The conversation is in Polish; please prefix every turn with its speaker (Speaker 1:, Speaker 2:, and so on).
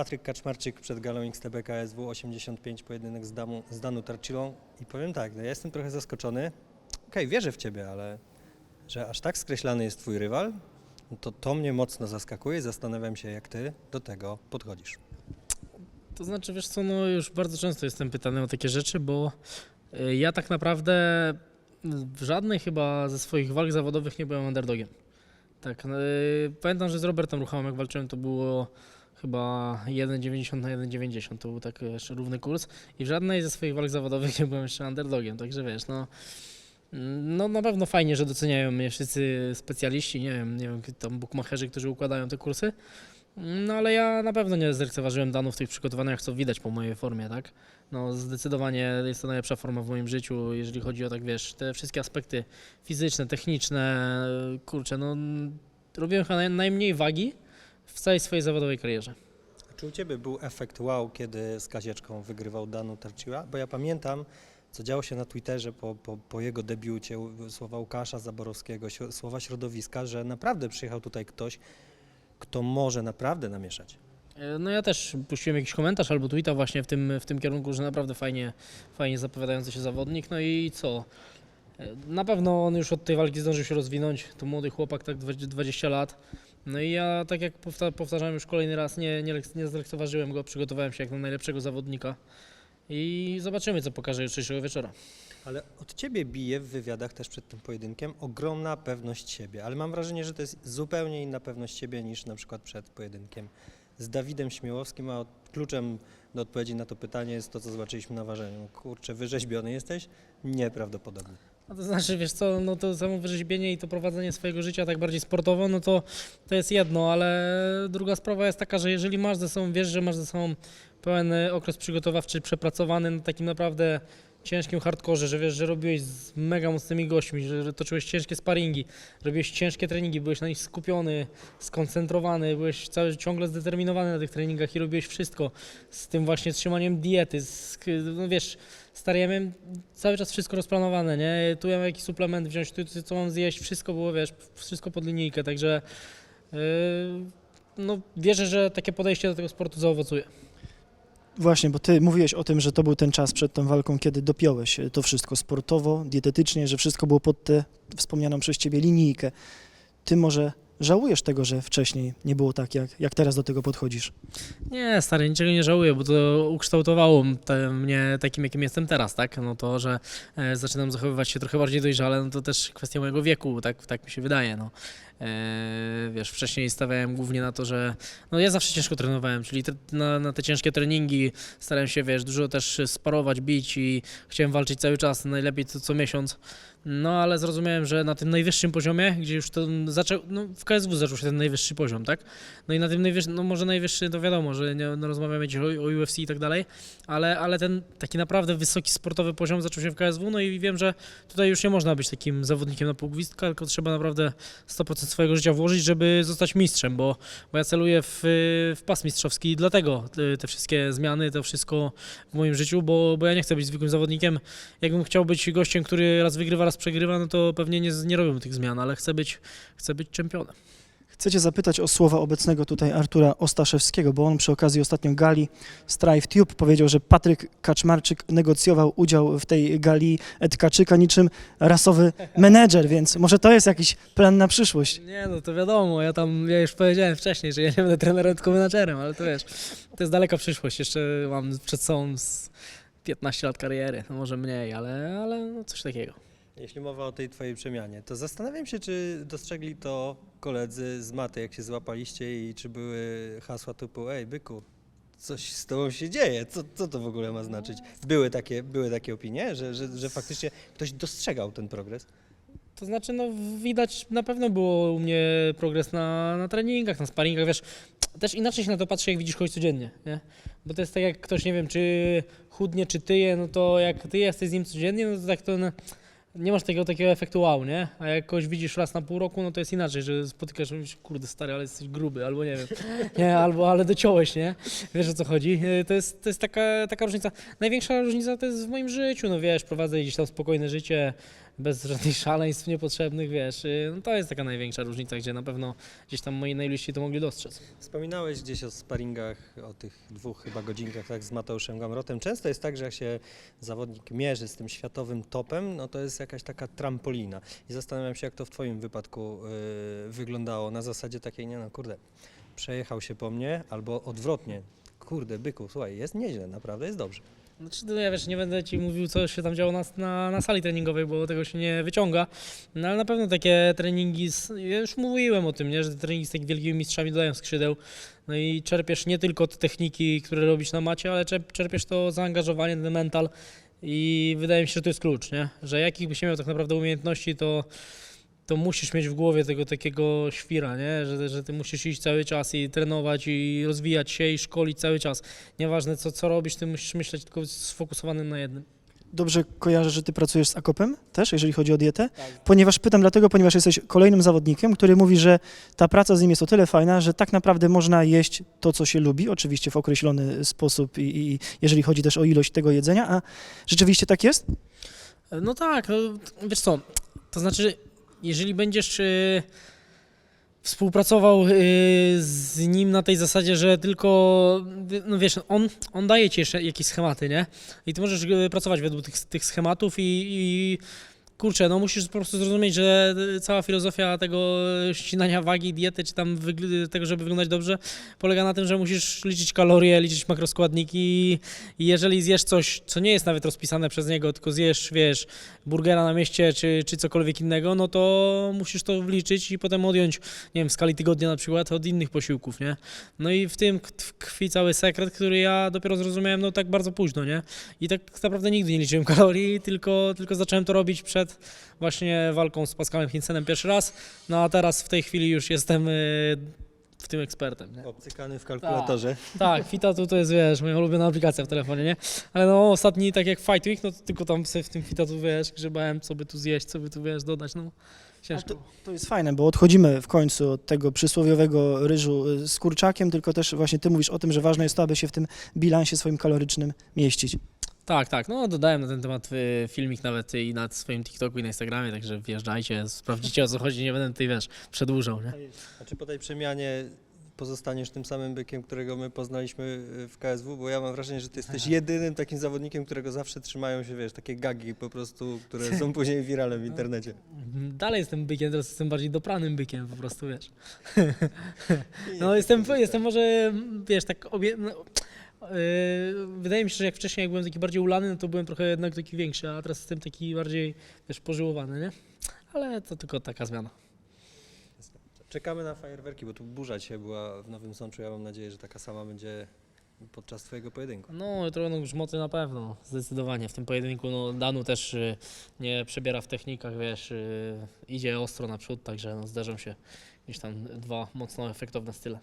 Speaker 1: Patryk Kaczmarczyk przed galą XTB KSW 85 pojedynek z, Damu, z Danu Tarcilą i powiem tak, no ja jestem trochę zaskoczony. Okej, wierzę w Ciebie, ale że aż tak skreślany jest Twój rywal, no to to mnie mocno zaskakuje zastanawiam się, jak Ty do tego podchodzisz.
Speaker 2: To znaczy, wiesz co, no już bardzo często jestem pytany o takie rzeczy, bo y, ja tak naprawdę w żadnej chyba ze swoich walk zawodowych nie byłem underdogiem. Tak, no, y, pamiętam, że z Robertem Ruchałem jak walczyłem, to było chyba 1,90 na 1,90, to był tak jeszcze równy kurs. I w żadnej ze swoich walk zawodowych nie byłem jeszcze underdogiem, także wiesz, no no na pewno fajnie, że doceniają mnie wszyscy specjaliści, nie wiem, nie wiem, tam bukmacherzy, którzy układają te kursy, no ale ja na pewno nie zlekceważyłem Danów w tych przygotowaniach, co widać po mojej formie, tak? No zdecydowanie jest to najlepsza forma w moim życiu, jeżeli chodzi o tak, wiesz, te wszystkie aspekty fizyczne, techniczne, kurczę, no robiłem chyba naj- najmniej wagi w całej swojej zawodowej karierze.
Speaker 1: Czy u Ciebie był efekt wow, kiedy z Kazieczką wygrywał Danu Tarciła? Bo ja pamiętam, co działo się na Twitterze po, po, po jego debiucie, słowa Łukasza Zaborowskiego, słowa środowiska, że naprawdę przyjechał tutaj ktoś, kto może naprawdę namieszać.
Speaker 2: E, No ja też puściłem jakiś komentarz albo tweeta właśnie w tym, w tym kierunku, że naprawdę fajnie, fajnie zapowiadający się zawodnik. No i co? E, Na pewno on już od tej walki zdążył się rozwinąć. To młody chłopak, tak 20 20 lat. No i ja, tak jak powta- powtarzałem już kolejny raz, nie, nie, nie zlekceważyłem go, przygotowałem się jak na najlepszego zawodnika. I zobaczymy, co pokaże jutrzejszego wieczora.
Speaker 1: Ale od Ciebie bije w wywiadach też przed tym pojedynkiem ogromna pewność siebie, ale mam wrażenie, że to jest zupełnie inna pewność siebie niż na przykład przed pojedynkiem z Dawidem Śmiałowskim, a kluczem do odpowiedzi na to pytanie jest to, co zobaczyliśmy na ważeniu. Kurczę, wyrzeźbiony jesteś? Nieprawdopodobnie.
Speaker 2: No to znaczy, wiesz co, no to samo wyrzeźbienie i to prowadzenie swojego życia tak bardziej sportowo, no to, to jest jedno, ale druga sprawa jest taka, że jeżeli masz ze sobą, wiesz, że masz ze sobą pełen okres przygotowawczy przepracowany na takim naprawdę ciężkim hardkorze, że wiesz, że robiłeś z mega mocnymi gośćmi, że, toczyłeś ciężkie sparingi, robiłeś ciężkie treningi, byłeś na nich skupiony, skoncentrowany, byłeś cały, ciągle zdeterminowany na tych treningach i robiłeś wszystko z tym właśnie trzymaniem diety, z, no wiesz, stary, ja miałem cały czas wszystko rozplanowane, nie? Tu ja mam jakiś suplement wziąć, tu, tu co mam zjeść, wszystko było, wiesz, wszystko pod linijkę, także yy, no wierzę, że takie podejście do tego sportu zaowocuje.
Speaker 3: Właśnie, bo ty mówiłeś o tym, że to był ten czas przed tą walką, kiedy dopiąłeś to wszystko sportowo, dietetycznie, że wszystko było pod tę wspomnianą przez ciebie linijkę. Ty może żałujesz tego, że wcześniej nie było tak, jak, jak teraz do tego podchodzisz?
Speaker 2: Nie, stary, niczego nie żałuję, bo to ukształtowało te, mnie takim, jakim jestem teraz, tak? No to, że e, zaczynam zachowywać się trochę bardziej dojrzale, no to też kwestia mojego wieku, tak, tak mi się wydaje, no. E, wiesz, wcześniej stawiałem głównie na to, że no ja zawsze ciężko trenowałem, czyli na, na te ciężkie treningi starałem się, wiesz, dużo też sparować, bić i chciałem walczyć cały czas, najlepiej co, co miesiąc. No ale zrozumiałem, że na tym najwyższym poziomie, gdzie już to zaczął, no w KSW zaczął się ten najwyższy poziom, tak? No i na tym najwyższym, no może najwyższy, to wiadomo, że nie no, rozmawiamy dzisiaj o, o UFC i tak dalej, ale, ale ten taki naprawdę wysoki sportowy poziom zaczął się w KSW, no i wiem, że tutaj już nie można być takim zawodnikiem na pół gwizdka, tylko trzeba naprawdę 100% swojego życia włożyć, żeby zostać mistrzem, bo, bo ja celuję w, w pas mistrzowski i dlatego te, wszystkie zmiany, to wszystko w moim życiu, bo, bo ja nie chcę być zwykłym zawodnikiem. Jakbym chciał być gościem, który raz wygrywa, raz przegrywa, no to pewnie nie, nie tych zmian, ale chcę być, chcę być czempionem.
Speaker 3: Chcę cię zapytać o słowa obecnego tutaj Artura Ostaszewskiego, bo on przy okazji ostatnio gali Strive Tube powiedział, że Patryk Kaczmarczyk negocjował udział w tej gali Edkaczyka niczym rasowy menedżer, więc może to jest jakiś plan na przyszłość.
Speaker 2: Nie, no to wiadomo, ja tam, ja już powiedziałem wcześniej, że ja nie będę trenerem, tylko menadżerem, ale to wiesz, to jest daleka przyszłość, jeszcze mam przed sobą z 15 lat kariery, no może mniej, ale, ale no coś takiego.
Speaker 1: Jeśli mowa o tej twojej przemianie, to zastanawiam się, czy dostrzegli to koledzy z maty, jak się złapaliście i czy były hasła typu ej, byku, coś z tobą się dzieje, co, co to w ogóle ma znaczyć? Były takie, były takie opinie, że, że, że faktycznie ktoś dostrzegał ten progres?
Speaker 2: To znaczy, no widać, na pewno było u mnie progres na, na treningach, na sparingach, wiesz, też inaczej się na to patrzy, jak widzisz kogoś codziennie, nie? Bo to jest tak, jak ktoś, nie wiem, czy chudnie, czy tyje, no to jak ty jesteś z nim codziennie, no to tak to no, nie masz takiego takiego efektu wow, nie? A jak kogoś widzisz raz na pół roku, no to jest inaczej, że spotykasz, mówisz, kurde stary, ale jesteś gruby, albo nie wiem, nie, albo ale dociąłeś, nie? Wiesz o co chodzi? E, To jest, to jest taka, taka różnica. Największa różnica to jest w moim życiu, no wiesz, prowadzę gdzieś tam spokojne życie, bez żadnych szaleństw niepotrzebnych, wiesz, y, no to jest taka największa różnica, gdzie na pewno gdzieś tam moi najbliżsi to mogli dostrzec.
Speaker 1: Wspominałeś gdzieś o sparingach, o tych dwóch chyba godzinkach tak, z Mateuszem Gamrotem. Często jest tak, że jak się zawodnik mierzy z tym światowym topem, no to jest jakaś taka trampolina. I zastanawiam się, jak to w Twoim wypadku y, wyglądało. Na zasadzie takiej, nie no kurde, przejechał się po mnie, albo odwrotnie. Kurde, byku, słuchaj, jest nieźle, naprawdę jest dobrze.
Speaker 2: Znaczy, no ja wiesz, nie będę ci mówił, co się tam działo na, na, na sali treningowej, bo tego się nie wyciąga. No ale na pewno takie treningi, z, ja już mówiłem o tym, nie, że treningi z takimi wielkimi mistrzami dodają skrzydeł. No i czerpiesz nie tylko te techniki, które robisz na macie, ale czerp- czerpiesz to zaangażowanie, ten mental. I wydaje mi się, że to jest klucz, nie? Że jakich byś miał tak naprawdę umiejętności, to, to musisz mieć w głowie tego takiego świra, nie? Że, że ty musisz iść cały czas i trenować i rozwijać się i szkolić cały czas. Nieważne co, co robisz, ty musisz myśleć tylko sfokusowanym na jednym.
Speaker 3: Dobrze kojarzę, że ty pracujesz z Akopem też, jeżeli chodzi o dietę? Ponieważ pytam dlatego, ponieważ jesteś kolejnym zawodnikiem, który mówi, że ta praca z nim jest o tyle fajna, że tak naprawdę można jeść to, co się lubi, oczywiście w określony sposób i, i jeżeli chodzi też o ilość tego jedzenia, a rzeczywiście tak jest?
Speaker 2: No tak, no, wiesz co, to znaczy, jeżeli będziesz y, współpracował y, z nim na tej zasadzie, że tylko, no wiesz, on, on daje ci jeszcze jakieś schematy, nie? I ty możesz y, pracować według tych, tych schematów i, i kurczę, no musisz po prostu zrozumieć, że cała filozofia tego ścinania wagi, diety, czy tam wygl- tego, żeby wyglądać dobrze, polega na tym, że musisz liczyć kalorie, liczyć makroskładniki i jeżeli zjesz coś, co nie jest nawet rozpisane przez niego, tylko zjesz, wiesz, burgera na mieście, czy, czy cokolwiek innego, no to musisz to wliczyć i potem odjąć, nie wiem, w skali tygodnia na przykład od innych posiłków, nie? No i w tym tkwi cały sekret, który ja dopiero zrozumiałem, no tak bardzo późno, nie? I tak naprawdę nigdy nie liczyłem kalorii, tylko, tylko zacząłem to robić przed właśnie walką z Pascalem Hinsenem pierwszy raz, no a teraz w tej chwili już jestem y, w tym ekspertem, nie?
Speaker 1: Obcykany w kalkulatorze.
Speaker 2: Tak, Fitatu to jest, wiesz, moja ulubiona aplikacja w telefonie, nie? Ale no ostatni, tak jak Fight Week, no to tylko tam sobie w tym Fitatu, wiesz, grzebałem, co by tu zjeść, co by tu, wiesz, dodać, no ciężko.
Speaker 3: to- To jest fajne, bo odchodzimy w końcu od tego przysłowiowego ryżu y, z kurczakiem, tylko też właśnie ty mówisz o tym, że ważne jest to, aby się w tym bilansie swoim kalorycznym mieścić.
Speaker 2: Tak, tak, no dodałem na ten temat y, filmik nawet i na swoim TikToku i na Instagramie, także wjeżdżajcie, sprawdzicie o co chodzi, nie będę tutaj, wiesz, przedłużał, nie?
Speaker 1: A czy po tej przemianie pozostaniesz tym samym bykiem, którego my poznaliśmy y, w KSW? Bo ja mam wrażenie, że ty jesteś jedynym takim zawodnikiem, którego zawsze trzymają się, wiesz, takie gagi po prostu, które są później wirale w internecie.
Speaker 2: Dalej jestem bykiem, teraz jestem bardziej dopranym bykiem po prostu, wiesz. No jestem, jestem może, wiesz, tak obie... No, wydaje mi się, że jak wcześniej jak byłem taki bardziej ulany, no to byłem trochę jednak taki większy, a teraz jestem taki bardziej, wiesz, pożyłowany, nie? Ale to tylko taka zmiana.
Speaker 1: Czekamy na fajerwerki, bo tu burza dzisiaj była w Nowym Sączu. Ja mam nadzieję, że taka sama będzie podczas twojego pojedynku.
Speaker 2: No, trochę no, grzmoty na pewno, zdecydowanie. W tym pojedynku, no, Danu też y, nie przebiera w technikach, wiesz, y, idzie ostro naprzód, także no, zdarzą się gdzieś tam dwa mocno efektowne style.